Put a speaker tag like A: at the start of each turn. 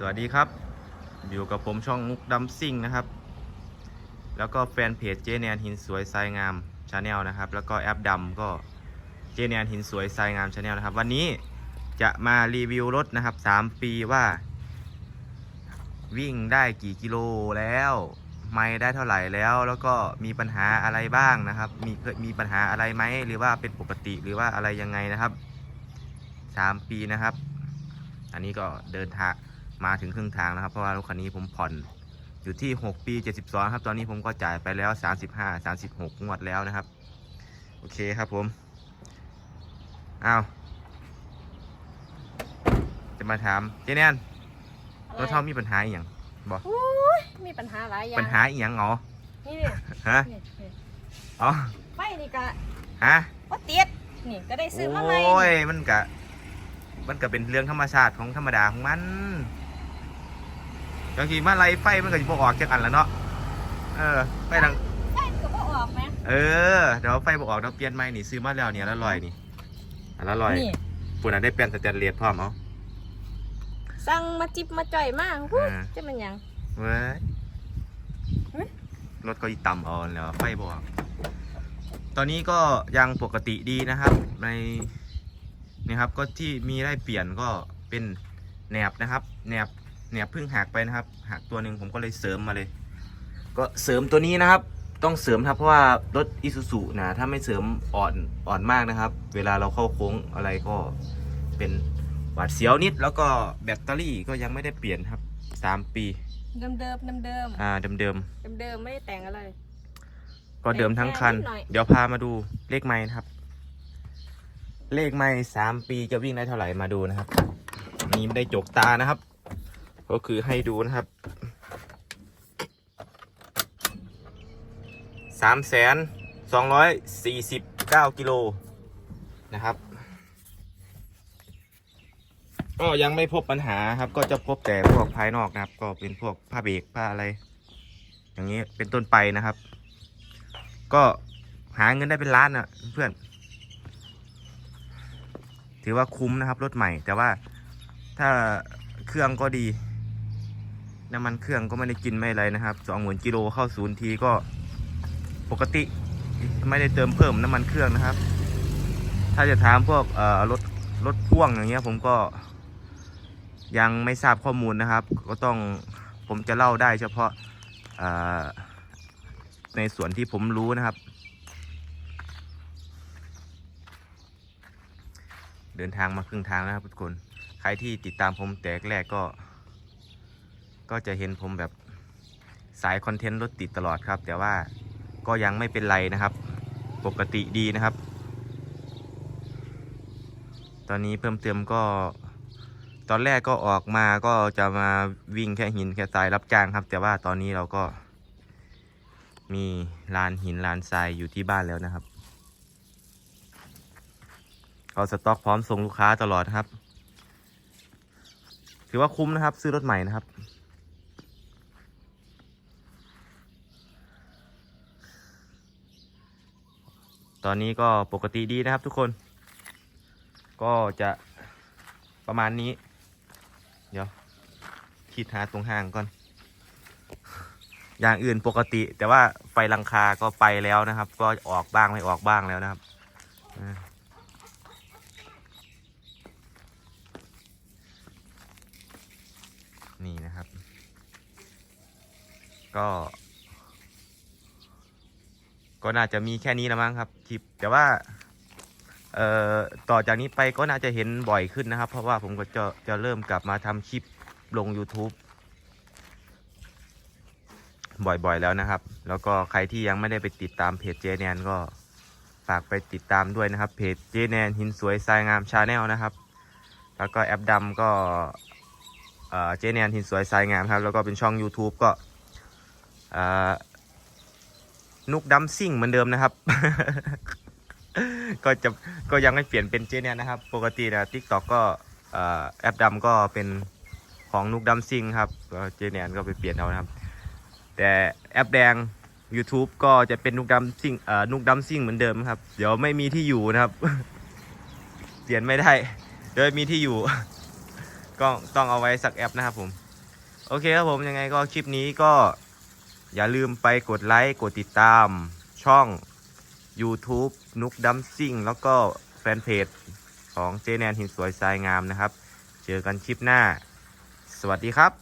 A: สวัสดีครับอยู่กับผมช่องมุกดำซิ่งนะครับ แล้วก็แฟนเพจเจแนนหินสวยทรายงามชาแนลนะครับ แล้วก็แอปดำก็เจแนนหินสวยทรายงามชาแนลนะครับ วันนี้จะมารีวิวรถนะครับ 3 ปีว่า วิ่งได้กี่กิโลแล้ว ไม่ได้เท่าไหร่แล้ว แล้วก็มีปัญหาอะไรบ้างนะครับ มีเคยมีปัญหาอะไรไหมหรือว่าเป็นปกติหรือว่าอะไรยังไงนะครับ 3 ปีนะครับ อันนี้ก็เดินทาง มาถึงครึ่งทางนะครับ เพราะว่ารถคันนี้ผมผ่อนอยู่ที่ 6 ปี 72 ครับ ตอนนี้ผมก็จ่ายไปแล้ว 35 36 งวดแล้วนะครับ โอเคครับผมอ้าวจะมาถามเจแนนรถเท่ามีปัญหาอหย่างบอก
B: อุ๊ยมีปัญหาหลายอย่าง
A: ปัญหาอหย่างเหรอ
B: นี่เนี่ย
A: ฮะ
B: นี่นี่
A: อ๋อ
B: ไฟนี่ก็
A: ฮะ
B: ว่าเตียดนี่ก็ได้ซื้อมาใหม่
A: โอ้ยมันกะมันก็เป็นเรื่องธรรมชาติของธรรมดาของมัน บางทีมาไล่ไฟมันก็จะบออกจากอันแล้วเนาะเออไฟดัง
B: ไฟมันก็บ่ออกไหม
A: เออเดี๋ยวไฟบอกออกเดี๋ยวเปลี่ยนใหม่นี่ซื้อมาแล้วเนี่ยละลอยนี่อันละลอย
B: นี่
A: ปุ่นอันได้เปลี่ยนสแตนเลสพร้อมเอา
B: สั่งมาจิบมาจ่อยมากอุ๊ย
A: อ่า
B: จะเป็นหยัง
A: เว้ย
B: เฮ้ย
A: รถก็อีต่ำเอ่อนแล้วไฟบอกตอนนี้ก็ยังปกติดีนะครับ ในนี่ครับก็ที่มีได้เปลี่ยนก็เป็นแหนบนะครับแหนบ แหนบเพิ่งหักไปนะครับหักตัวหนึ่งผมก็เลยเสริมมาเลย ก็เสริมตัวนี้นะครับ ต้องเสริมครับเพราะว่ารถอิซูซุนะถ้าไม่เสริมอ่อนอ่อนมากนะครับ เวลาเราเข้าโค้งอะไรก็เป็นหวาดเสียวนิด แล้วก็แบตเตอรี่ก็ยังไม่ได้เปลี่ยนครับสามปี
B: เดิมเดิมเดิมเดิม
A: อ่าเดิม
B: เดิมเดิมไม่ได้แต่งอะไร
A: ๆก็เดิมทั้งคัน
B: แต่งแค่นิดหน่อย
A: เดี๋ยวพามาดูเลขไม้นะครับ เลขไม้สามปีจะวิ่งได้เท่าไหร่มาดูนะครับอันนี้ไม่ได้จกตานะครับ ก็คือให้ดูนะครับสามแสนสองร้อยสี่สิบเก้ากิโลนะครับก็ยังไม่พบปัญหาครับ ก็จะพบแต่พวกภายนอกนะครับ ก็เป็นพวกผ้าเบรกผ้าอะไร อย่างนี้เป็นต้นไปนะครับ ก็หาเงินได้เป็นล้านอะเพื่อน ถือว่าคุ้มนะครับรถใหม่ แต่ว่าถ้าเครื่องก็ดี น้ำมันเครื่องก็ไม่ได้กินไม่อะไรนะครับสองหมื่นกิโลเข้าศูนย์ทีก็ปกติไม่ได้เติมเพิ่มน้ำมันเครื่องนะครับ ถ้าจะถามพวกรถรถพ่วงอย่างเงี้ย ผมก็ ยังไม่ทราบข้อมูลนะครับ ก็ต้องผมจะเล่าได้เฉพาะในส่วนที่ผมรู้นะครับ เดินทางมาครึ่งทางแล้วครับทุกคน ใครที่ติดตามผมแต่แรกก็ ก็จะเห็นผมแบบสายคอนเทนต์รถติดตลอดครับ แต่ว่าก็ยังไม่เป็นไรนะครับ ปกติดีนะครับ ตอนนี้เพิ่มเติมก็ ตอนแรกก็ออกมาก็จะมาวิ่งแค่หินแค่ทรายรับจ้างครับ แต่ว่าตอนนี้เราก็ มีลานหินลานทรายอยู่ที่บ้านแล้วนะครับเราสต็อกพร้อมส่งลูกค้าตลอดครับ ถือว่าคุ้มนะครับ ซื้อรถใหม่นะครับ ตอนนี้ก็ปกติดีนะครับทุกคน ก็จะประมาณนี้ เดี๋ยวคิดหาตรงห่างก่อน อย่างอื่นปกติ แต่ว่าไฟลังคาก็ไปแล้วนะครับ ก็ออกบ้างไม่ออกบ้างแล้วนะครับนี่นะครับ ก็ ก็น่าจะมีแค่นี้แล้วมั้งครับคลิปแต่ว่าเอ่อต่อจากนี้ไปก็น่าจะเห็นบ่อยขึ้นนะครับ เพราะว่าผมก็จะจะเริ่มกลับมาทำคลิปลง YouTube บ่อยๆแล้วนะครับ แล้วก็ใครที่ยังไม่ได้ไปติดตามเพจเจแนนก็ฝากไปติดตามด้วยนะครับ เพจเจแนนหินสวยทรายงามชาแนลนะครับ แล้วก็แอปดำก็เอ่อเจแนนหินสวยทรายงามครับ แล้วก็เป็นช่อง YouTube ก็เนุกดัมซิ่งเหมือนเดิมนะครับ ก็จะก็ยังไม่เปลี่ยนเป็นเจแนนนะครับ ปกตินะทิกตอกก็แอปดำก็เป็นของนุกดัมซิ่งครับก็เจแนนก็ไปเปลี่ยนเอานะครับ แต่แอปแดง YouTube ก็จะเป็นนุกดัมซิ่งนุกดัมซิ่งเหมือนเดิมครับ เดี๋ยวไม่มีที่อยู่นะครับ เปลี่ยนไม่ได้เดี๋ยวมีที่อยู่ ก็ต้องเอาไว้สักแอปนะครับผม โอเคครับผมยังไงก็คลิปนี้ก็ อย่าลืมไปกดไลค์ กดติดตามช่อง YouTube นุกดัมซิ่ง แล้วก็แฟนเพจของเจแนนหินสวยทรายงามนะครับ เจอกันคลิปหน้า สวัสดีครับ